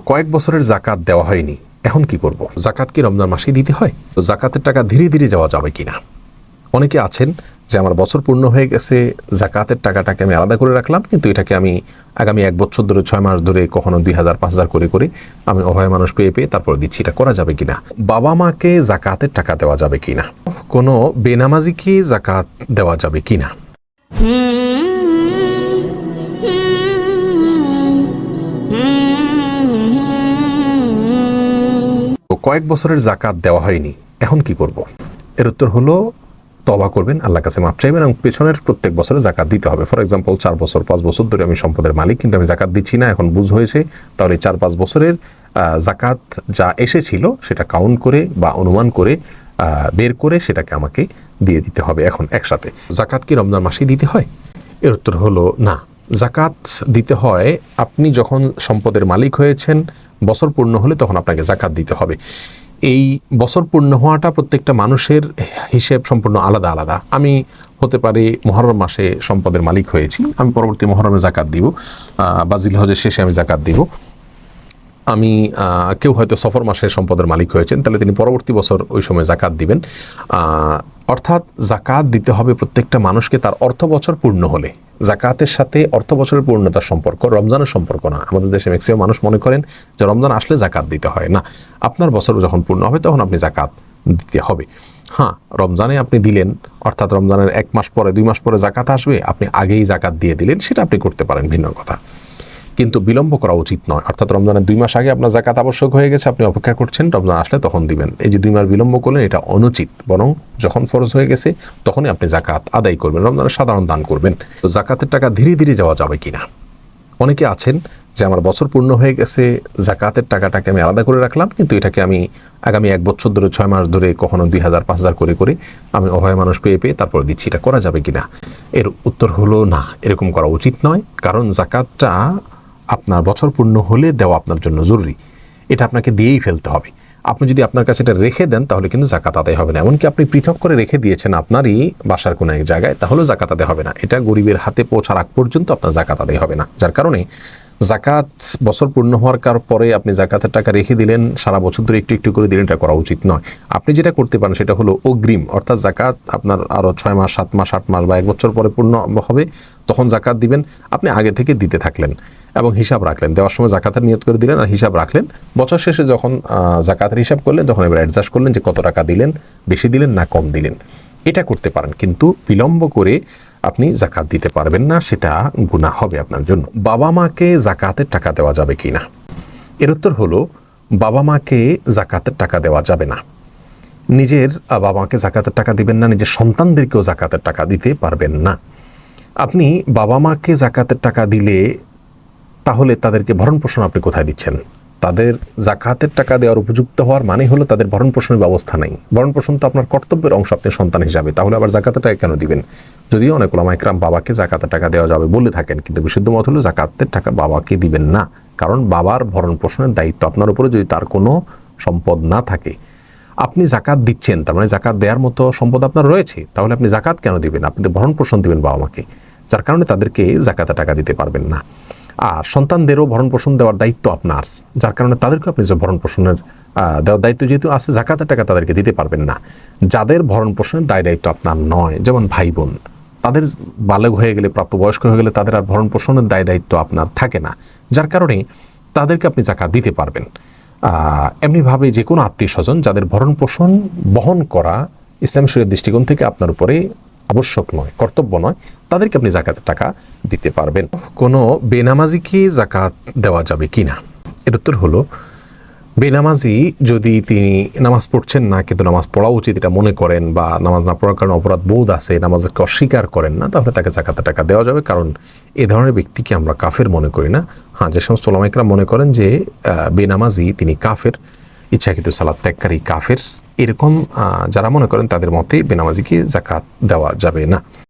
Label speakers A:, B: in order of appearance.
A: কয়েক বছরের জাকাত দেওয়া হয়নি। এখন কি করব? জাকাত কি রমজান মাসেই দিতে হয়? তো জাকাতের টাকা ধীরে ধীরে যাওয়া যাবে কিনা? অনেকে আছেন যে আমার বছর পূর্ণ হয়ে গেছে, জাকাতের টাকাটাকে আমি আলাদা করে রাখলাম, কিন্তু এটাকে আমি আগামী এক বছর ধরে, ছয় মাস ধরে কখনো দুই হাজার, পাঁচ হাজার করে করে আমি অভয় মানুষ পেয়ে পেয়ে তারপরে দিচ্ছি। এটা করা যাবে কিনা? বাবা মাকে জাকাতের টাকা দেওয়া যাবে কিনা? কোনো বেনামাজিকে জাকাত দেওয়া যাবে কিনা? তো কয়েক বছরের জাকাত দেওয়া হয়নি। এখন কি করব? এর উত্তর হলো তবা করবেন আল্লাহ কাছে মাপ চাইবেন এবং পেছনের প্রত্যেক বছরে জাকাত দিতে হবে। ফর এক্সাম্পল চার বছর, পাঁচ বছর ধরে আমি সম্পদের মালিক, কিন্তু আমি জাকাত দিচ্ছি না, এখন বুঝ হয়েছে। তাহলে চার পাঁচ বছরের জাকাত যা এসেছিল, সেটা কাউন্ট করে বা অনুমান করে বের করে সেটাকে আমাকে দিয়ে দিতে হবে এখন একসাথে। জাকাত কি রমজান মাসেই দিতে হয়? এর উত্তর হলো, না। জাকাত দিতে হয়, আপনি যখন সম্পদের মালিক হয়েছেন, বছর পূর্ণ হলে তখন আপনাকে জাকাত দিতে হবে। এই বছর পূর্ণ হওয়াটা প্রত্যেকটা মানুষের হিসেব সম্পূর্ণ আলাদা আলাদা। আমি হতে পারে মহরম মাসে সম্পদের মালিক হয়েছি, আমি পরবর্তী মহরমে জাকাত দিব বাজিল হজের শেষে আমি জাকাত দিব। আমি কেউ হয়তো সফর মাসের সম্পদের মালিক হয়েছেন, তাহলে তিনি পরবর্তী বছর ওই সময় জাকাত দিবেন। অর্থাৎ জাকাত দিতে হবে প্রত্যেকটা মানুষকে তার অর্থ বছর পূর্ণ হলে। জাকাতের সাথে অর্থ বছরের পূর্ণতার সম্পর্ক, রমজানের সম্পর্ক না। আমাদের দেশে ম্যাক্সিমাম মানুষ মনে করেন যে রমজান আসলে জাকাত দিতে হয় না। আপনার বছর যখন পূর্ণ হবে তখন আপনি জাকাত দিতে হবে। হ্যাঁ রমজানে আপনি দিলেন, অর্থাৎ রমজানের এক মাস পরে, দুই মাস পরে জাকাত আসবে, আপনি আগেই জাকাত দিয়ে দিলেন, সেটা আপনি করতে পারেন, ভিন্ন কথা। কিন্তু বিলম্ব করা উচিত নয়। অর্থাৎ রমজানের দুই মাস আগে আপনার জাকাত আবশ্যক হয়ে গেছে, আপনি অপেক্ষা করছেন, রমজান আসলে তখন দিবেন। এই যে দুই মাস বিলম্ব করলেন, এটা অনুচিত। বরং যখন ফরজ হয়ে গেছে, তখনই আপনি জাকাত আদায় করবেন, রমজানের সাধারণ দান করবেন। তো জাকাতের টাকা ধীরে ধীরে যাওয়া যাবে কিনা? অনেকে আছেন যে আমার বছর পূর্ণ হয়ে গেছে জাকাতের টাকাটাকে আমি আলাদা করে রাখলাম, কিন্তু এটাকে আমি আগামী এক বছর ধরে, ছয় মাস ধরে কখনো দুই হাজার, পাঁচ হাজার করে করে আমি অভয় মানুষ পেয়ে পেয়ে তারপরে দিচ্ছি। এটা করা যাবে কিনা? এর উত্তর হলো না। এরকম করা উচিত নয়। কারণ জাকাতটা আপনার বছর পূর্ণ হলে দেওয়া আপনার জন্য জরুরি। এটা আপনাকে দিয়েই ফেলতে হবে। আপনি যদি আপনার কাছে এটা রেখে দেন, তাহলে কিন্তু জাকাত আদায় হবে না। এমনকি আপনি পৃথক করে রেখে দিয়েছেন আপনারই বাসার কোনো এক জায়গায়, তাহলেও জাকাত আদায় হবে না। এটা গরিবের হাতে পৌঁছার আগ পর্যন্ত আপনার জাকাত আদায় হবে না। যার কারণে জাকাত বছর পূর্ণ হওয়ার কার পরে আপনি জাকাতের টাকা রেখে দিলেন, সারা বছর ধরে একটু একটু করে দিলেন, এটা করা উচিত নয়। আপনি যেটা করতে পারেন সেটা হলো অগ্রিম, অর্থাৎ জাকাত আপনার আরও ছয় মাস, সাত মাস, আট মাস বা এক বছর পরে পূর্ণ হবে, তখন জাকাত দিবেন। আপনি আগে থেকে দিতে থাকলেন। এবং হিসাব রাখলেন। দেওয়ার সময় জাকাতের নিয়ত করে দিলেন আর হিসাব রাখলেন। বছর শেষে যখন জাকাতের হিসাব করলেন, তখন এবার অ্যাডজাস্ট করলেন যে কত টাকা দিলেন, বেশি দিলেন না কম দিলেন। এটা করতে পারেন, কিন্তু বিলম্ব করে আপনি জাকাত দিতে পারবেন না, সেটা গুণা হবে আপনার জন্য। বাবা মাকে জাকাতের টাকা দেওয়া যাবে কি না? এর উত্তর হলো, বাবা মাকে জাকাতের টাকা দেওয়া যাবে না। নিজের বাবা মাকে জাকাতের টাকা দিবেন না, নিজের সন্তানদেরকেও জাকাতের টাকা দিতে পারবেন না। আপনি বাবা মাকে জাকাতের টাকা দিলে তাহলে তাদেরকে ভরণ পোষণ আপনি কোথায় দিচ্ছেন? তাদের জাকাতের টাকা দেওয়ার উপযুক্ত হওয়ার মানে হলো তাদের ভরণ পোষণের ব্যবস্থা নেই। ভরণ পোষণ তো আপনার কর্তব্যের অংশ, আপনি সন্তান হিসাবে। তাহলে আবার জাকাতের টাকা কেন দিবেন? যদিও অনেক ওলামাইকরাম বাবাকে জাকাতের টাকা দেওয়া যাবে বলে থাকেন, কিন্তু বিশুদ্ধ মত হলো জাকাতের টাকা বাবাকে দিবেন না। কারণ বাবার ভরণ পোষণের দায়িত্ব আপনার উপরে যদি তার কোনো সম্পদ না থাকে। আপনি জাকাত দিচ্ছেন, তার মানে জাকাত দেওয়ার মতো সম্পদ আপনার রয়েছে, তাহলে আপনি জাকাত কেন দিবেন? আপনি তো ভরণ পোষণ দিবেন বাবা মাকে, যার কারণে তাদেরকে জাকাতে টাকা দিতে পারবেন না। আর সন্তানদেরও ভরণ পোষণ দেওয়ার দায়িত্ব আপনার, যার কারণে তাদেরকে আপনি যে ভরণ পোষণের দেওয়ার দায়িত্ব যেহেতু আছে, জাকাতের টাকা তাদেরকে দিতে পারবেন না। যাদের ভরণ পোষণের দায় দায়িত্ব আপনার নয়, যেমন ভাই বোন, তাদের বালক হয়ে গেলে, প্রাপ্তবয়স্ক হয়ে গেলে তাদের আর ভরণ পোষণের দায় দায়িত্ব আপনার থাকে না। যার কারণে তাদেরকে আপনি জাকাত দিতে পারবেন। এমনিভাবে যে কোনো আত্মীয় স্বজন যাদের ভরণ পোষণ বহন করা ইসলাম শরীর দৃষ্টিকোণ থেকে আপনার উপরে আবশ্যক নয়, কর্তব্য নয়, তাদেরকে আপনি জাকাতের টাকা দিতে পারবেন। কোনো বেনামাজিকে জাকাত দেওয়া যাবে কি না? এর উত্তর হলো, বেনামাজি যদি তিনি নামাজ পড়ছেন না, কিন্তু নামাজ পড়া উচিত এটা মনে করেন বা নামাজ না পড়ার কারণে অপরাধ বোধ আছে, নামাজকে অস্বীকার করেন না, তাহলে তাকে জাকাতের টাকা দেওয়া যাবে। কারণ এ ধরনের ব্যক্তিকে আমরা কাফের মনে করি না। হ্যাঁ যে সমস্ত ওলামাইকরা মনে করেন যে বেনামাজি তিনি কাফের, ইচ্ছাকৃত সালাদ ত্যাগকারী কাফের। এরকম যারা মনে করেন তাদের মতে বেনামাজিকে জাকাত দেওয়া যাবে না।